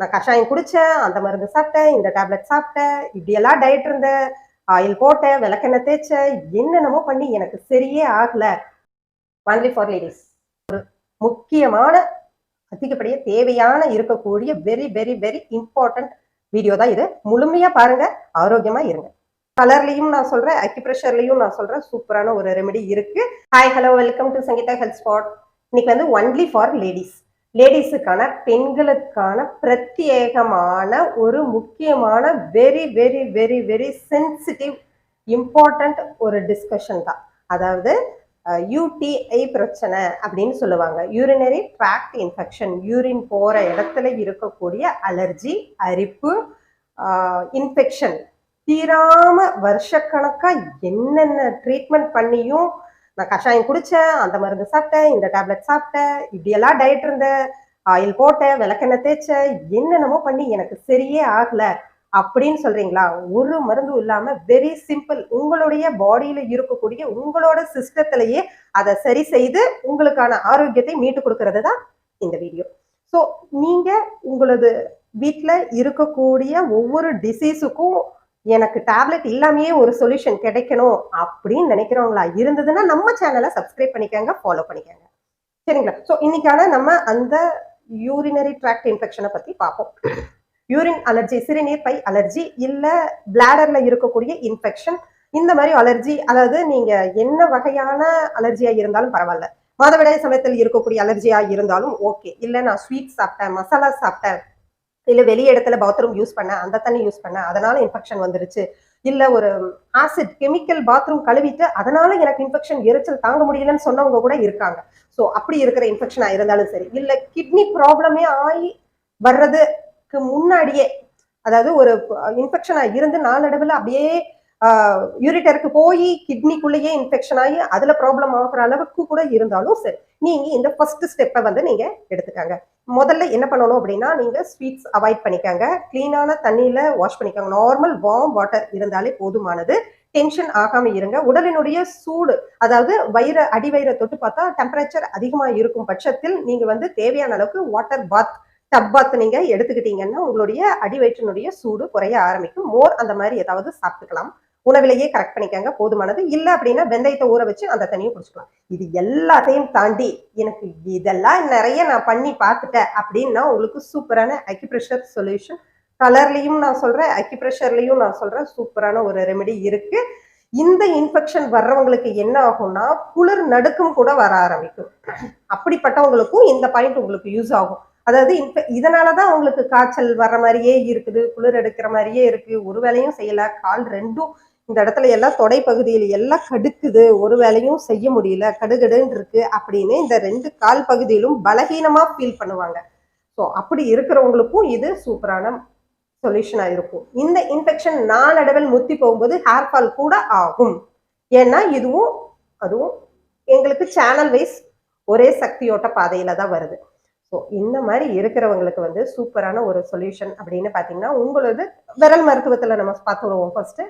நான் கஷாயம் குடிச்சேன் அந்த மருந்து சாப்பிட்டேன் இந்த டேப்லெட் சாப்பிட்டேன் இப்படியெல்லாம் டயட் இருந்தேன். ஆயில் போட்டேன் விளக்கெண்ணெய் தேய்ச்சேன் என்னென்னமோ பண்ணி எனக்கு சரியே ஆகல. ஒன்லி ஃபார் லேடிஸ் ஒரு முக்கியமான அதிகப்படிய தேவையான இருக்கக்கூடிய very very very important video தான் இது. முழுமையா பாருங்க ஆரோக்கியமா இருங்க. கலர்லையும் நான் சொல்றேன் அக்யூப்ரெஷர்லையும் நான் சொல்றேன் சூப்பரான ஒரு ரெமெடி இருக்கு. Hi hello welcome to Sangeetha health spot இன்னைக்கு வந்து ஒன்லி ஃபார் லேடிஸ் லேடிஸுக்கான பெண்களுக்கான பிரத்யேகமான ஒரு முக்கியமான very very very very sensitive important ஒரு டிஸ்கஷன் தான். அதாவது யூடிஐ பிரச்சனை அப்படின்னு சொல்லுவாங்க. யூரினரி ட்ராக்ட் இன்ஃபெக்ஷன் யூரின் போகிற இடத்துல இருக்கக்கூடிய அலர்ஜி அரிப்பு இன்ஃபெக்ஷன் தீராம வருஷக்கணக்காக என்னென்ன ட்ரீட்மெண்ட் பண்ணியும் நான் கஷாயம் குடிச்சேன் அந்த மருந்து சாப்பிட்டேன் இந்த டேப்லெட் சாப்பிட்டேன் இப்படியெல்லாம் டயட் இருந்தேன். ஆயில் போட்டேன் விளக்கெண்ணெய் தேய்ச்சேன் என்னென்னமோ பண்ணி எனக்கு சரியே ஆகல அப்படின்னு சொல்றீங்களா? ஒரு மருந்தும் இல்லாம வெரி சிம்பிள் உங்களுடைய பாடியில இருக்கக்கூடிய உங்களோட சிஸ்டத்திலேயே அதை சரி செய்து உங்களுக்கான ஆரோக்கியத்தை மீட்டு கொடுக்கறது தான் இந்த வீடியோ ஸோ நீங்க உங்களது வீட்டில் இருக்கக்கூடிய ஒவ்வொரு டிசீஸுக்கும் எனக்கு டேப்லெட் இல்லாமையே ஒரு சொல்யூஷன் கிடைக்கணும் அப்படின்னு நினைக்கிறவங்களா இருந்ததுன்னா நம்ம சேனலை சப்ஸ்கிரைப் பண்ணிக்கோங்க ஃபாலோ பண்ணிக்கோங்க. சரிங்களா? ஸோ இன்னைக்கான நம்ம அந்த யூரினரி ட்ராக்ட் இன்ஃபெக்ஷனை பற்றி பார்ப்போம். யூரின் அலர்ஜி சிறுநீர் பை அலர்ஜி இல்ல பிளாடர்ல இருக்கக்கூடிய இன்ஃபெக்ஷன் இந்த மாதிரி அலர்ஜி அதாவது நீங்க என்ன வகையான அலர்ஜியா இருந்தாலும் பரவாயில்ல. மாதவிடாய் சமயத்தில் இருக்கக்கூடிய அலர்ஜியா இருந்தாலும் ஓகே இல்லை நான் ஸ்வீட் சாப்பிட்டேன் மசாலா சாப்பிட்டேன் இல்லை வெளி இடத்துல பாத்ரூம் யூஸ் பண்ண அந்த தண்ணி யூஸ் பண்ண அதனால இன்ஃபெக்ஷன் வந்துருச்சு. இல்ல ஒரு ஆசிட் கெமிக்கல் பாத்ரூம் கழுவிட்டு அதனால எனக்கு இன்ஃபெக்ஷன் எரிச்சல் தாங்க முடியலன்னு சொன்னவங்க கூட இருக்காங்க. ஸோ அப்படி இருக்கிற இன்ஃபெக்ஷனா இருந்தாலும் சரி. இல்ல கிட்னி ப்ராப்ளமே ஆகி வர்றதுக்கு முன்னாடியே அதாவது ஒரு இன்ஃபெக்ஷனா இருந்து நாளடைவில் அப்படியே யூரிட்டருக்கு போய் கிட்னிக்குள்ளேயே இன்ஃபெக்ஷன் ஆகி அதுல ப்ராப்ளம் ஆகுற அளவுக்கு கூட இருந்தாலும் சரி. நீங்க இந்த ஃபர்ஸ்ட் ஸ்டெப்பை வந்து நீங்க எடுத்துக்காங்க. முதல்ல என்ன பண்ணணும் அப்படின்னா நீங்கள் ஸ்வீட்ஸ் அவாய்ட் பண்ணிக்கோங்க. க்ளீனான தண்ணியில் வாஷ் பண்ணிக்கோங்க. நார்மல் வார்ம் வாட்டர் இருந்தாலே போதுமானது. டென்ஷன் ஆகாமல் இருங்க. உடலினுடைய சூடு அதாவது வயிற அடிவயிறை தொட்டு பார்த்தா டெம்பரேச்சர் அதிகமாக இருக்கும் பட்சத்தில் நீங்கள் வந்து தேவையான அளவுக்கு வாட்டர் பாத் டப் பாத் நீங்கள் எடுத்துக்கிட்டீங்கன்னா உங்களுடைய அடிவயிற்றினுடைய சூடு குறைய ஆரம்பிக்கும். மோர் அந்த மாதிரி ஏதாவது சாப்பிட்டுக்கலாம். உணவிலேயே கரெக்ட் பண்ணிக்கோங்க போதுமானது. இல்லை அப்படின்னா வெந்தயத்தை ஊற வச்சு அந்த தண்ணியை குடிச்சுக்கலாம். இது எல்லாத்தையும் தாண்டி எனக்கு இதெல்லாம் நிறைய நான் பண்ணி பார்த்துட்டேன் அப்படின்னா உங்களுக்கு சூப்பரான அக்யூப்ரெஷர் சொல்யூஷன் கலர்லையும் நான் சொல்றேன் அக்யூப்ரெஷர்லையும் நான் சொல்றேன் சூப்பரான ஒரு ரெமெடி இருக்கு. இந்த இன்ஃபெக்ஷன் வர்றவங்களுக்கு என்ன ஆகும்னா குளிர் நடுக்கம் கூட வர ஆரம்பிக்கும். அப்படிப்பட்டவங்களுக்கும் இந்த பாயிண்ட் உங்களுக்கு யூஸ் ஆகும். அதாவது இன்ஃபெ இதனாலதான் அவங்களுக்கு காய்ச்சல் வர்ற மாதிரியே இருக்குது குளிர் எடுக்கிற மாதிரியே இருக்கு. ஒரு வேலையும் செய்யல கால் ரெண்டும் இந்த இடத்துல எல்லாம் தொடை பகுதியில் எல்லாம் கடுக்குது ஒரு வேலையும் செய்ய முடியல கடுகடுன்னு இருக்கு அப்படின்னு இந்த ரெண்டு கால் பகுதியிலும் பலகீனமா ஃபீல் பண்ணுவாங்க. ஸோ அப்படி இருக்கிறவங்களுக்கும் இது சூப்பரான சொல்யூஷனாக இருக்கும். இந்த இன்ஃபெக்ஷன் நாளடைவில் முத்தி போகும்போது ஹேர் ஃபால் கூட ஆகும். ஏன்னா இதுவும் அதுவும் எங்களுக்கு சேனல் வைஸ் ஒரே சக்தியோட்ட பாதையில தான் வருது. ஸோ இந்த மாதிரி இருக்கிறவங்களுக்கு வந்து சூப்பரான ஒரு சொல்யூஷன் அப்படின்னு பார்த்தீங்கன்னா உங்களது விரல் மருத்துவத்தில் நம்ம பார்த்துருவோம் ஃபர்ஸ்ட்டு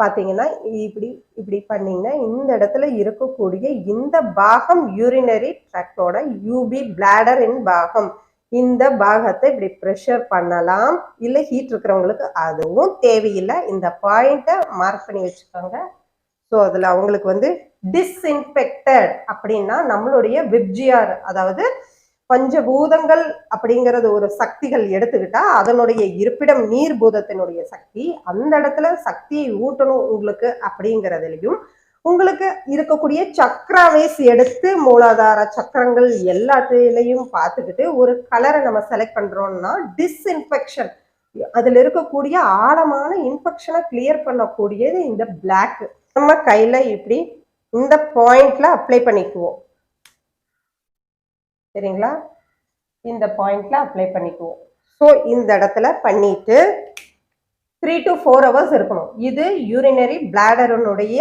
பார்த்தீங்கன்னா இப்படி இப்படி பண்ணிங்கன்னா இந்த இடத்துல இருக்கக்கூடிய இந்த பாகம் யூரினரி ட்ராக்டோட யூபி பிளாடரின் இன் பாகம். இந்த பாகத்தை இப்படி ப்ரெஷர் பண்ணலாம். இல்லை ஹீட் இருக்கிறவங்களுக்கு அதுவும் தேவையில்லை. இந்த பாயிண்ட்டை மார்க் பண்ணி வச்சுக்கோங்க. ஸோ அதில் அவங்களுக்கு வந்து டிஸ்இன்ஃபெக்டட் அப்படின்னா நம்மளுடைய விப்ஜிஆர் அதாவது பஞ்சபூதங்கள் அப்படிங்கிறது ஒரு சக்திகள் எடுத்துக்கிட்டா அதனுடைய இருப்பிடம் நீர் பூதத்தினுடைய சக்தி அந்த இடத்துல சக்தியை ஊட்டணும் உங்களுக்கு அப்படிங்கிறதுலையும் உங்களுக்கு இருக்கக்கூடிய சக்ராவேஸ் எடுத்து மூலாதார சக்கரங்கள் எல்லாத்திலையும் பார்த்துக்கிட்டு ஒரு கலரை நம்ம செலக்ட் பண்றோம்னா டிஸ்இன்ஃபெக்ஷன் அதுல இருக்கக்கூடிய ஆழமான இன்ஃபெக்ஷனை கிளியர் பண்ணக்கூடியது இந்த பிளாக் நம்ம கையில இப்படி இந்த பாயிண்ட்ல அப்ளை பண்ணிக்குவோம். சரிங்களா? இந்த பாயிண்டில் அப்ளை பண்ணிக்குவோம். ஸோ இந்த இடத்துல பண்ணிட்டு த்ரீ டு ஃபோர் ஹவர்ஸ் இருக்கணும். இது யூரினரி பிளாடருனுடைய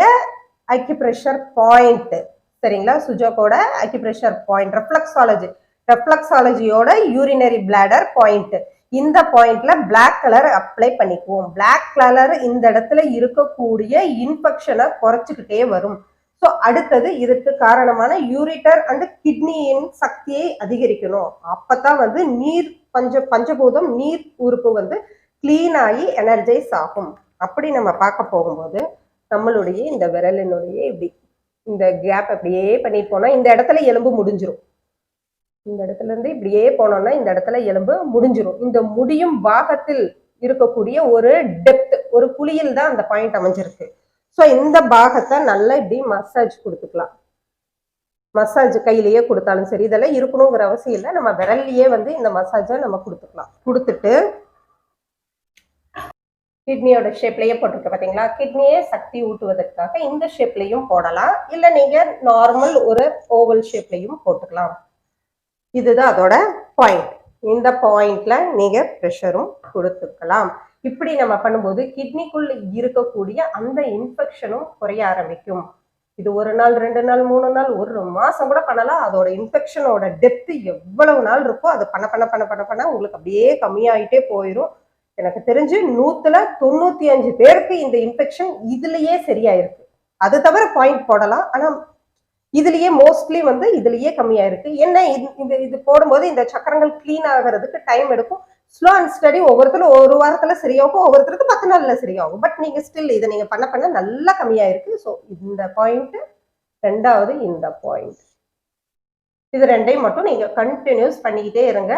அக்யூப்ரெஷர் பாயிண்ட்டு சரிங்களா? சுஜோக்கோட அக்யூப்ரெஷர் பாயிண்ட் ரெஃப்ளக்ஸாலஜி ரெஃப்ளக்ஸாலஜியோட யூரினரி பிளாடர் பாயிண்ட்டு இந்த பாயிண்ட்ல பிளாக் கலர் அப்ளை பண்ணிக்குவோம். பிளாக் கலர் இந்த இடத்துல இருக்கக்கூடிய இன்ஃபெக்ஷனை குறைச்சிக்கிட்டே வரும். ஸோ அடுத்தது இதுக்கு காரணமான யூரிட்டர் அண்ட் கிட்னியின் சக்தியை அதிகரிக்கணும். அப்பதான் வந்து நீர் பஞ்ச பஞ்சபூதம் நீர் உறுப்பு வந்து கிளீன் ஆகி எனர்ஜைஸ் ஆகும். அப்படி நம்ம பார்க்க போகும்போது நம்மளுடைய இந்த விரலினுடைய இப்படி இந்த கேப் அப்படியே பண்ணிட்டு போனா இந்த இடத்துல எலும்பு முடிஞ்சிரும். இந்த இடத்துல இருந்து இப்படியே போனோம்னா இந்த இடத்துல எலும்பு முடிஞ்சிரும். இந்த முடியும் பாகத்தில் இருக்கக்கூடிய ஒரு டெப்த் ஒரு குழியில் தான் அந்த பாயிண்ட் அமைஞ்சிருக்கு. ஸோ இந்த பாகத்தை நல்லா இப்படி மசாஜ் கொடுத்துக்கலாம். மசாஜ் கையிலேயே கொடுத்தாலும் சரி இதெல்லாம் இருக்கணுங்கிற அவசியம் இல்லை. நம்ம விரல்லையே வந்து இந்த மசாஜை நம்ம கொடுத்துக்கலாம். கொடுத்துட்டு கிட்னியோட ஷேப்லயே போட்டிருக்க பாத்தீங்களா? கிட்னியே சக்தி ஊட்டுவதற்காக இந்த ஷேப்லயும் போடலாம். இல்ல நீங்க நார்மல் ஒரு ஓவல் ஷேப்லயும் போட்டுக்கலாம். இதுதான் அதோட பாயிண்ட் இந்த பாயிண்ட்ல நீங்க ப்ரெஷரும் கொடுத்துக்கலாம். இப்படி நம்ம பண்ணும்போது கிட்னிக்குள் இருக்கக்கூடிய அந்த இன்ஃபெக்ஷனும் குறைய ஆரம்பிக்கும். இது ஒரு நாள் ரெண்டு நாள் மூணு நாள் ஒரு மாசம் கூட பண்ணலாம். அதோட இன்ஃபெக்ஷனோட டெப்த் எவ்வளவு நாள் இருக்கோ அது பண்ண பண்ண பண்ண பண்ண பண்ண உங்களுக்கு அப்படியே கம்மியாயிட்டே போயிடும் எனக்கு தெரிஞ்சு நூத்துல தொண்ணூத்தி அஞ்சு பேருக்கு இந்த இன்ஃபெக்ஷன் இதுலயே சரியாயிருக்கு. அது தவிர பாயிண்ட் போடலாம். ஆனா இதுலயே மோஸ்ட்லி வந்து இதுலயே கம்மியா இருக்கு என்ன இது- இந்த இது போடும்போது இந்த சக்கரங்கள் கிளீன் ஆகிறதுக்கு டைம் எடுக்கும். ஸ்லோ அண்ட் ஸ்டடி ஒவ்வொருத்தரும் ஒரு வாரத்துல சரியாகும் ஒவ்வொருத்தருக்கு பத்து நாள்ல சரியாகும். பட் நீங்க ஸ்டில் இதை நீங்க பண்ண பண்ண நல்லா கம்மியா இருக்கு ஸோ இந்த பாயிண்ட் ரெண்டாவது இந்த பாயிண்ட் இது ரெண்டையும் மட்டும் நீங்க கண்டினியூஸ் பண்ணிக்கிட்டே இருங்க.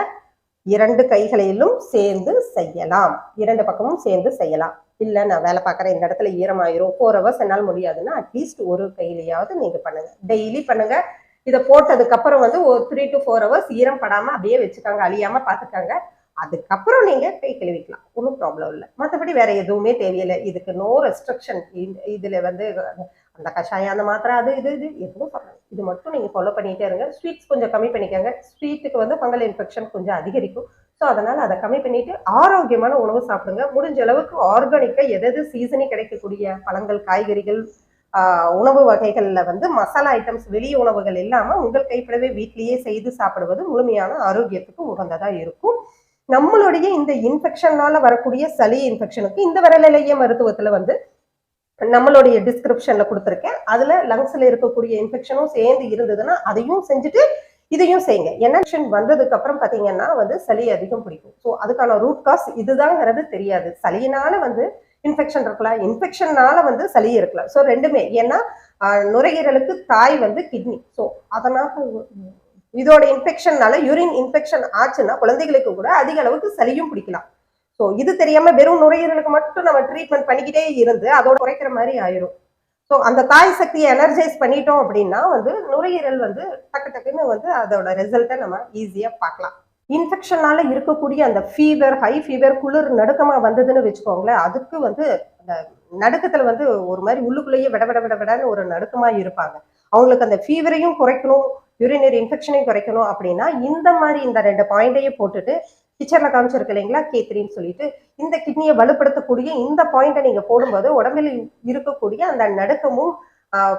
இரண்டு கைகளிலும் சேர்ந்து செய்யலாம். இரண்டு பக்கமும் சேர்ந்து செய்யலாம். இல்ல நான் வேலை பார்க்குறேன் இந்த இடத்துல ஈரமாயிரும். ஃபோர் ஹவர்ஸ் என்னால் முடியாதுன்னா அட்லீஸ்ட் ஒரு கையிலையாவது நீங்க பண்ணுங்க. டெய்லி பண்ணுங்க. இதை போட்டதுக்கு அப்புறம் வந்து ஒரு த்ரீ டு ஃபோர் ஹவர்ஸ் ஈரம் படாம அப்படியே வச்சுக்காங்க அழியாம பார்த்துக்காங்க. அதுக்கப்புறம் நீங்கள் கை கழுவிக்கலாம். ஒன்றும் ப்ராப்ளம் இல்லை. மற்றபடி வேற எதுவுமே தேவையில்லை. இதுக்கு நோ ரெஸ்ட்ரிக்ஷன் இதில் வந்து அந்த கஷாயம் அந்த மாத்திரை அது இது இது எதுவும் பண்ணலாம் இது மட்டும் நீங்கள் ஃபாலோ பண்ணிகிட்டே இருங்க. ஸ்வீட்ஸ் கொஞ்சம் கம்மி பண்ணிக்கோங்க. ஸ்வீட்டுக்கு வந்து ஃபங்கல் இன்ஃபெக்ஷன் கொஞ்சம் அதிகரிக்கும். ஸோ அதனால் அதை கம்மி பண்ணிட்டு ஆரோக்கியமான உணவு சாப்பிடுங்க. முடிஞ்ச அளவுக்கு ஆர்கானிக்காக எதாவது சீசனி கிடைக்கக்கூடிய பழங்கள் காய்கறிகள் உணவு வகைகளில் வந்து மசாலா ஐட்டம்ஸ் வெளி உணவுகள் இல்லாமல் உங்கள் கைப்படவே வீட்டிலேயே செய்து சாப்பிடுவது முழுமையான ஆரோக்கியத்துக்கு உகந்ததாக இருக்கும். நம்மளுடைய இந்த இன்ஃபெக்ஷனால வரக்கூடிய சளி இன்ஃபெக்ஷனுக்கு இந்த விரலிலேயே மருத்துவத்துல வந்து நம்மளுடைய டிஸ்கிரிப்ஷன்ல கொடுத்துருக்கேன். அதுல லங்ஸ்ல இருக்கக்கூடிய இன்ஃபெக்ஷனும் சேர்ந்து இருந்ததுன்னா அதையும் செஞ்சுட்டு இதையும் செய்யுங்க. என்ஃபெக்ஷன் வந்ததுக்கு அப்புறம் பாத்தீங்கன்னா வந்து சளி அதிகம் பிடிக்கும். ஸோ அதுக்கான ரூட் காஸ் இதுதாங்கிறது தெரியாது. சளியினால வந்து இன்ஃபெக்ஷன் இருக்கலாம். இன்ஃபெக்ஷன்னால வந்து சளி இருக்கலாம். ஸோ ரெண்டுமே. ஏன்னா நுரையீரலுக்கு தாய் வந்து கிட்னி ஸோ அதனால இதோட இன்ஃபெக்ஷன்னால யூரின் இன்ஃபெக்ஷன் ஆச்சுன்னா குழந்தைகளுக்கு கூட அதிக அளவுக்கு சளியும் பிடிக்கலாம். ஸோ இது தெரியாம வெறும் நுரையீரலுக்கு மட்டும் நம்ம ட்ரீட்மெண்ட் பண்ணிக்கிட்டே இருந்து அதோட குறைக்கிற மாதிரி ஆயிரும். ஸோ அந்த தாய் சக்தியை எனர்ஜைஸ் பண்ணிட்டோம் அப்படின்னா வந்து நுரையீரல் வந்து டக்கு டக்குன்னு வந்து அதோட ரிசல்ட்டை நம்ம ஈஸியா பார்க்கலாம். இன்ஃபெக்ஷனால இருக்கக்கூடிய அந்த ஃபீவர் ஹை ஃபீவர் குளிர் நடுக்கமா வந்ததுன்னு வச்சுக்கோங்களேன் அதுக்கு வந்து அந்த நடுக்கத்துல வந்து ஒரு மாதிரி உள்ளுக்குள்ளேயே விட விட விட விடன்னு ஒரு நடுக்கமா இருப்பாங்க. அவங்களுக்கு அந்த ஃபீவரையும் குறைக்கணும் யூரினரி இன்ஃபெக்ஷனையும் குறைக்கணும் அப்படின்னா இந்த மாதிரி இந்த ரெண்டு பாயிண்டையே போட்டுட்டு கிச்சனில் காமிச்சிருக்கு இல்லைங்களா? கேத்ரின்னு சொல்லிட்டு இந்த கிட்னியை வலுப்படுத்தக்கூடிய இந்த பாயிண்டை நீங்கள் போடும்போது உடம்பில் இருக்கக்கூடிய அந்த நடுக்கமும்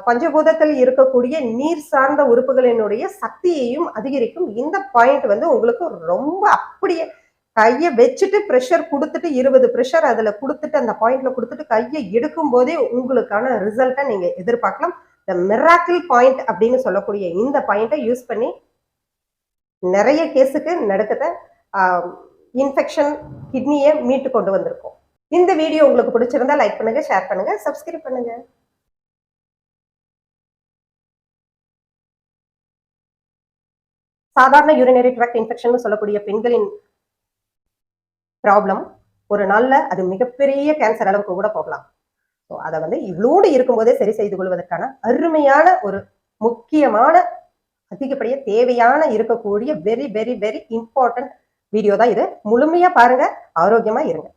பஞ்சபூதத்தில் இருக்கக்கூடிய நீர் சார்ந்த உறுப்புகளினுடைய சக்தியையும் அதிகரிக்கும். இந்த பாயிண்ட் வந்து உங்களுக்கு ரொம்ப அப்படியே கையை வச்சுட்டு ப்ரெஷர் கொடுத்துட்டு இருபது ப்ரெஷர் அதில் கொடுத்துட்டு அந்த பாயிண்ட்ல கொடுத்துட்டு கையை எடுக்கும் போதே உங்களுக்கான ரிசல்ட்டை நீங்கள் எதிர்பார்க்கலாம். த மிராக்கிள் பாயிண்ட் அப்படின்னு சொல்லக்கூடிய இந்த பாயிண்ட்டை யூஸ் பண்ணி நிறைய கேஸுக்கு நடுக்கத்தை இன்ஃபெக்ஷன் கிட்னியை மீட்டு கொண்டு வந்திருக்கோம். இந்த வீடியோ உங்களுக்கு பிடிச்சிருந்தா லைக் பண்ணுங்க ஷேர் பண்ணுங்க சப்ஸ்கிரைப் பண்ணுங்க. சாதாரண யூரினரி ட்ராக்ட் இன்ஃபெக்ஷன் சொல்லக்கூடிய பெண்களின் ப்ராப்ளம் ஒரு நாளில் அது மிகப்பெரிய கேன்சர் அளவுக்கு கூட போகலாம். ஸோ அதை வந்து இவ்வளோடு இருக்கும்போதே சரி செய்து கொள்வதற்கான அருமையான ஒரு முக்கியமான அதிகப்படிய தேவையான இருக்கக்கூடிய very very very important video தான் இது. முழுமையா பாருங்க ஆரோக்கியமா இருங்க.